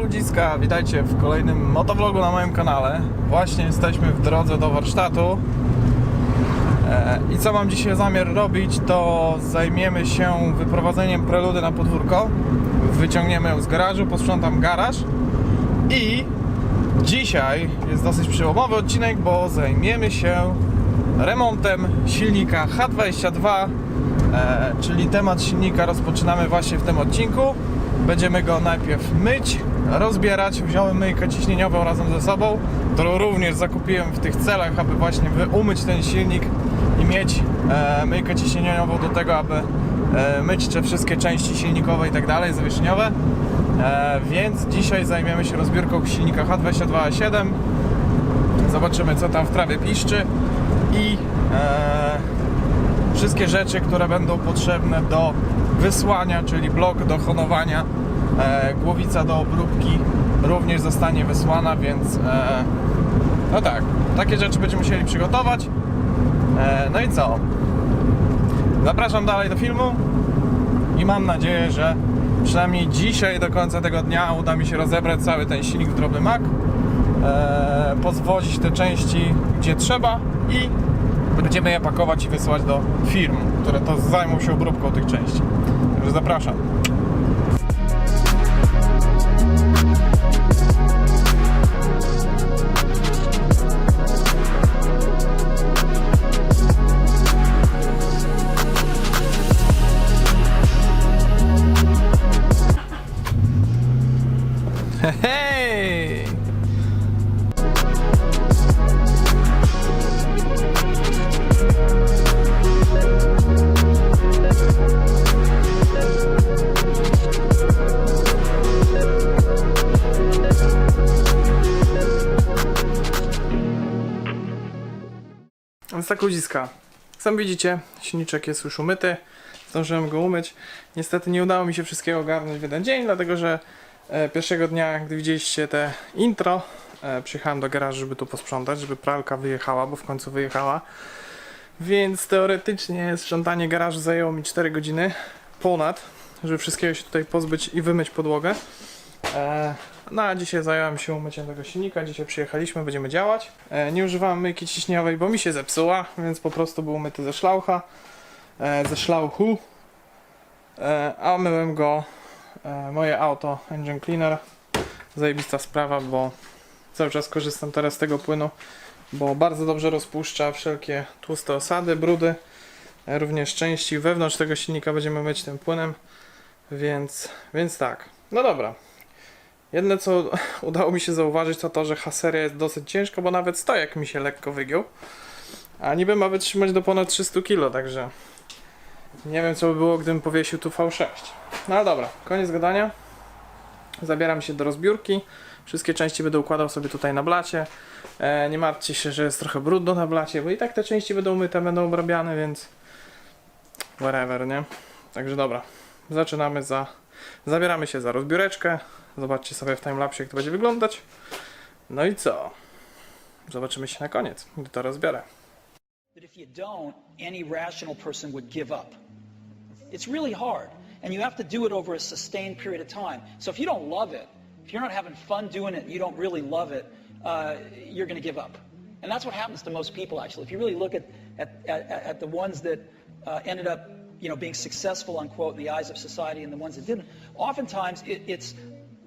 ludziska, witajcie w kolejnym motovlogu na moim kanale. Właśnie jesteśmy w drodze do warsztatu. E, I co mam dzisiaj zamiar robić, to zajmiemy się wyprowadzeniem preludy na podwórko. Wyciągniemy ją z garażu, posprzątam garaż i dzisiaj jest dosyć przełomowy odcinek, bo zajmiemy się remontem silnika H22, e, czyli temat silnika rozpoczynamy właśnie w tym odcinku. Będziemy go najpierw myć, rozbierać. Wziąłem myjkę ciśnieniową razem ze sobą, którą również zakupiłem w tych celach, aby właśnie umyć ten silnik i mieć e, myjkę ciśnieniową do tego, aby e, myć te wszystkie części silnikowe i tak dalej, zawieszeniowe. E, więc dzisiaj zajmiemy się rozbiórką silnika H22A7. Zobaczymy co tam w trawie piszczy i e, wszystkie rzeczy, które będą potrzebne do wysłania, czyli blok do honowania, e, głowica do obróbki również zostanie wysłana, więc e, no tak, takie rzeczy będziemy musieli przygotować. E, no i co? Zapraszam dalej do filmu i mam nadzieję, że przynajmniej dzisiaj do końca tego dnia uda mi się rozebrać cały ten silnik w drobny mak, e, te części gdzie trzeba i będziemy je pakować i wysyłać do firm, które to zajmą się obróbką tych części. Także zapraszam. Hej! Więc tak ludziska. Sam widzicie, silniczek jest już umyty. Zdążyłem go umyć. Niestety nie udało mi się wszystkiego ogarnąć w jeden dzień, dlatego że e, pierwszego dnia, gdy widzieliście te intro, e, przyjechałem do garażu, żeby tu posprzątać, żeby pralka wyjechała, bo w końcu wyjechała. Więc teoretycznie sprzątanie garażu zajęło mi 4 godziny ponad, żeby wszystkiego się tutaj pozbyć i wymyć podłogę. E, no a dzisiaj zająłem się umyciem tego silnika, dzisiaj przyjechaliśmy, będziemy działać. E, nie używałem myjki ciśnieniowej, bo mi się zepsuła, więc po prostu był umyty ze szlaucha, e, ze szlauchu. A myłem go moje auto Engine Cleaner. Zajebista sprawa, bo cały czas korzystam teraz z tego płynu, bo bardzo dobrze rozpuszcza wszelkie tłuste osady, brudy, również części wewnątrz tego silnika będziemy myć tym płynem, więc, więc tak. No dobra. Jedne co udało mi się zauważyć to to, że haseria jest dosyć ciężka, bo nawet stojak mi się lekko wygiął. A niby ma wytrzymać do ponad 300 kg, także nie wiem co by było, gdybym powiesił tu V6. No ale dobra, koniec gadania. Zabieram się do rozbiórki. Wszystkie części będę układał sobie tutaj na blacie. E, nie martwcie się, że jest trochę brudno na blacie, bo i tak te części będą myte, będą obrabiane, więc whatever, nie? Także dobra, zaczynamy za... Zabieramy się za rozbióreczkę. Zobaczcie sobie w jak to będzie wyglądać. No i co? Zobaczymy się na koniec, gdy to rozbiorę. that if you don't, any rational person would give up. It's really hard, and you have to do it over a sustained period of time. So if you don't love it, if you're not having fun doing it, you don't really love it, uh, you're going to give up. And that's what happens to most people, actually. If you really look at, at, at, at the ones that uh, ended up, you know, being successful, unquote, in the eyes of society, and the ones that didn't, oftentimes it, it's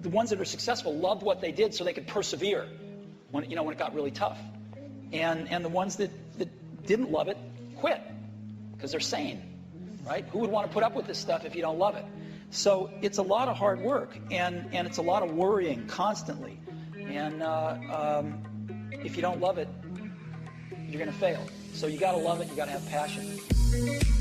the ones that are successful loved what they did so they could persevere when, you know, when it got really tough. And and the ones that that didn't love it quit because they're sane right? Who would want to put up with this stuff if you don't love it? So it's a lot of hard work and and it's a lot of worrying constantly. And uh, um, if you don't love it you're going to fail. So you got to love it you got to have passion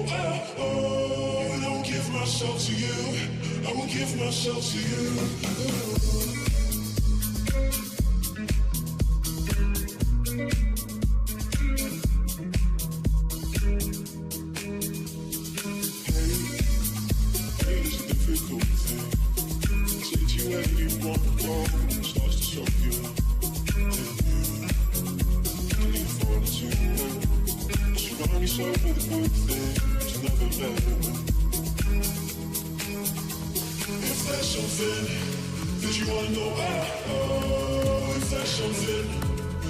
Oh, myself to you. I will give myself to you. Something that you wanna know, ah, oh, if that's something,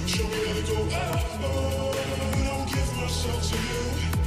show me where to go, ah, oh, and I will give myself to you.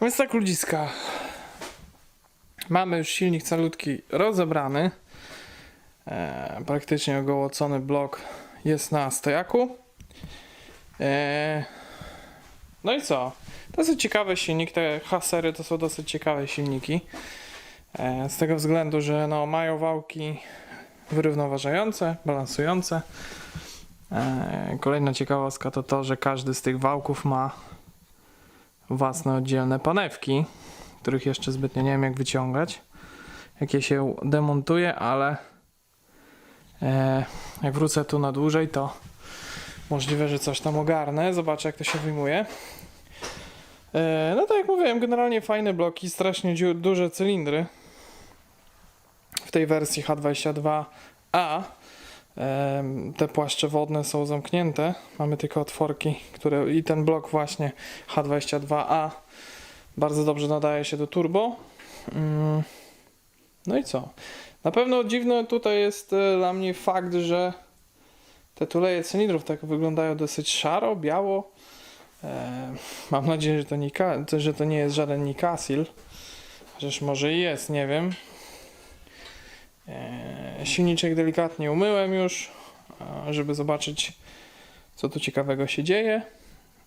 Więc tak ludziska. Mamy już silnik calutki rozebrany. E, praktycznie ogołocony blok jest na stojaku. E, no i co? Dosyć ciekawy silnik. Te Hasery to są dosyć ciekawe silniki. E, z tego względu, że no, mają wałki wyrównoważające, balansujące. E, kolejna ciekawostka to to, że każdy z tych wałków ma własne oddzielne panewki, których jeszcze zbytnio nie wiem jak wyciągać. Jak je się demontuje, ale e, jak wrócę tu na dłużej, to możliwe, że coś tam ogarnę. Zobaczę jak to się wyjmuje. E, no tak jak mówiłem, generalnie fajne bloki, strasznie duże cylindry. W tej wersji H22A em, te płaszcze wodne są zamknięte. Mamy tylko otworki, które i ten blok właśnie H22A bardzo dobrze nadaje się do turbo. Mm, No i co? Na pewno dziwny tutaj jest e, dla mnie fakt, że te tuleje cylindrów tak wyglądają dosyć szaro, biało. Mam nadzieję, że to, nie, że to nie jest żaden Nikasil. Chociaż może i jest, nie wiem. E, Silniczek delikatnie umyłem już, żeby zobaczyć, co tu ciekawego się dzieje.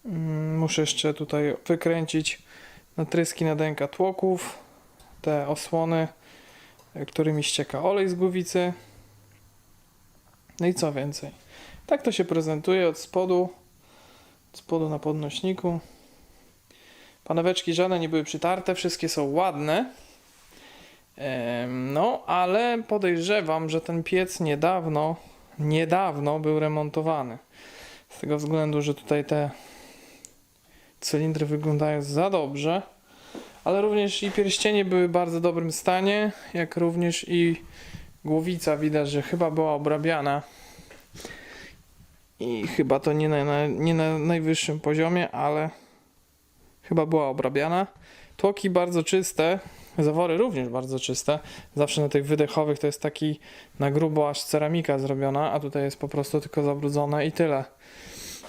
Mm, Muszę jeszcze tutaj wykręcić natryski na dęka tłoków, te osłony, e, którymi ścieka olej z głowicy. No i co więcej. Tak to się prezentuje od spodu, od spodu na podnośniku. Paneweczki żadne nie były przytarte, wszystkie są ładne. No, ale podejrzewam, że ten piec niedawno, niedawno był remontowany. Z tego względu, że tutaj te cylindry wyglądają za dobrze, ale również i pierścienie były w bardzo dobrym stanie, jak również i głowica widać, że chyba była obrabiana. I chyba to nie na, nie na najwyższym poziomie, ale chyba była obrabiana. Tłoki bardzo czyste, zawory również bardzo czyste. Zawsze na tych wydechowych to jest taki na grubo aż ceramika zrobiona, a tutaj jest po prostu tylko zabrudzone i tyle.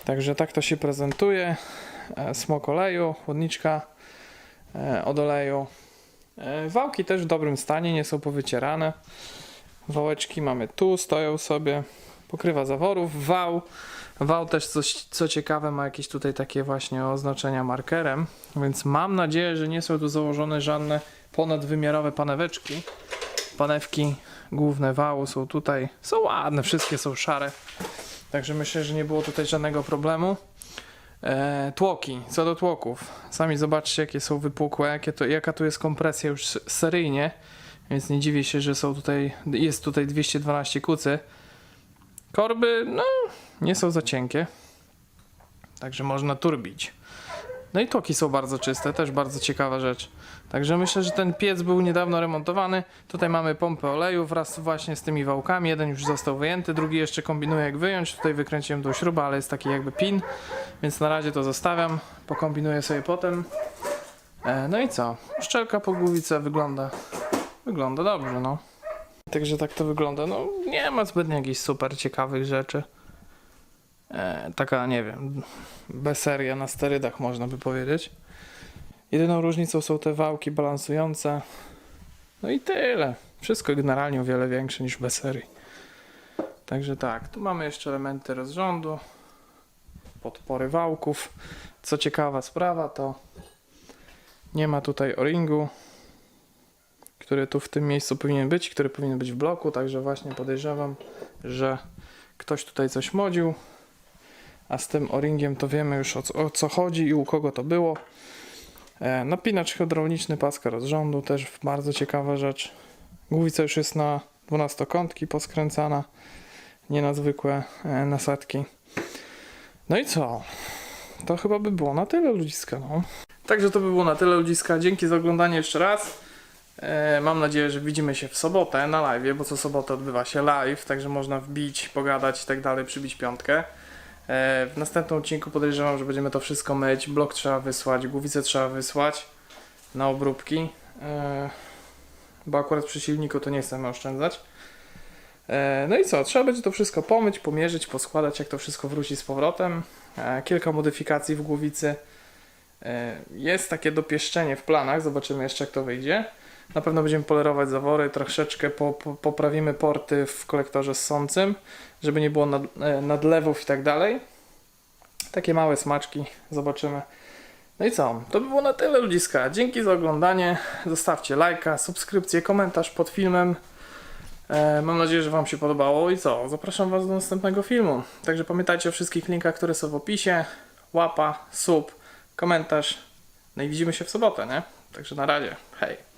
Także tak to się prezentuje. E, Smok oleju, chłodniczka e, od oleju. E, Wałki też w dobrym stanie, nie są powycierane. Wałeczki mamy tu, stoją sobie. Pokrywa zaworów, wał. Wał też coś, co ciekawe ma jakieś tutaj takie właśnie oznaczenia markerem, więc mam nadzieję, że nie są tu założone żadne ponadwymiarowe paneweczki. Panewki główne wału są tutaj, są ładne, wszystkie są szare. Także myślę, że nie było tutaj żadnego problemu. E, tłoki, co do tłoków. Sami zobaczcie, jakie są wypukłe, jakie to, jaka tu jest kompresja już seryjnie. Więc nie dziwię się, że są tutaj, jest tutaj 212 kucy. Korby, no, nie są za cienkie. Także można turbić. No i tłoki są bardzo czyste, też bardzo ciekawa rzecz. Także myślę, że ten piec był niedawno remontowany. Tutaj mamy pompę oleju wraz właśnie z tymi wałkami. Jeden już został wyjęty, drugi jeszcze kombinuję jak wyjąć. Tutaj wykręciłem tą śrubę, ale jest taki jakby pin, więc na razie to zostawiam. Pokombinuję sobie potem. E, no i co? Szczelka po głowicę wygląda, wygląda dobrze, no. Także tak to wygląda. No nie ma zbytnio jakichś super ciekawych rzeczy. E, taka, nie wiem, beseria na sterydach można by powiedzieć. Jedyną różnicą są te wałki balansujące. No i tyle. Wszystko generalnie o wiele większe niż w serii. Także tak, tu mamy jeszcze elementy rozrządu, podpory wałków. Co ciekawa sprawa, to nie ma tutaj o-ringu, który tu w tym miejscu powinien być, który powinien być w bloku, także właśnie podejrzewam, że ktoś tutaj coś modził, a z tym o-ringiem to wiemy już o co, o co chodzi i u kogo to było. E, napinacz hydrauliczny paska rozrządu, też bardzo ciekawa rzecz. Głowica już jest na dwunastokątki poskręcana, nie na zwykłe e, nasadki. No i co? To chyba by było na tyle ludziska, no. Także to by było na tyle ludziska. Dzięki za oglądanie jeszcze raz. E, mam nadzieję, że widzimy się w sobotę na live, bo co sobotę odbywa się live, także można wbić, pogadać i tak dalej, przybić piątkę. E, w następnym odcinku podejrzewam, że będziemy to wszystko myć. Blok trzeba wysłać, głowicę trzeba wysłać na obróbki. E, bo akurat przy silniku to nie chcemy oszczędzać. E, no i co? Trzeba będzie to wszystko pomyć, pomierzyć, poskładać, jak to wszystko wróci z powrotem. Kilka modyfikacji w głowicy. Jest takie dopieszczenie w planach, zobaczymy jeszcze jak to wyjdzie. Na pewno będziemy polerować zawory, troszeczkę po, po, poprawimy porty w kolektorze ssącym, żeby nie było nad, e, nadlewów i tak dalej. Takie małe smaczki, zobaczymy. No i co? To by było na tyle ludziska. Dzięki za oglądanie. Zostawcie lajka, subskrypcję, komentarz pod filmem. E, mam nadzieję, że Wam się podobało i co? Zapraszam Was do następnego filmu. Także pamiętajcie o wszystkich linkach, które są w opisie. Łapa, sub, komentarz. No i widzimy się w sobotę, nie? Także na razie. Hej.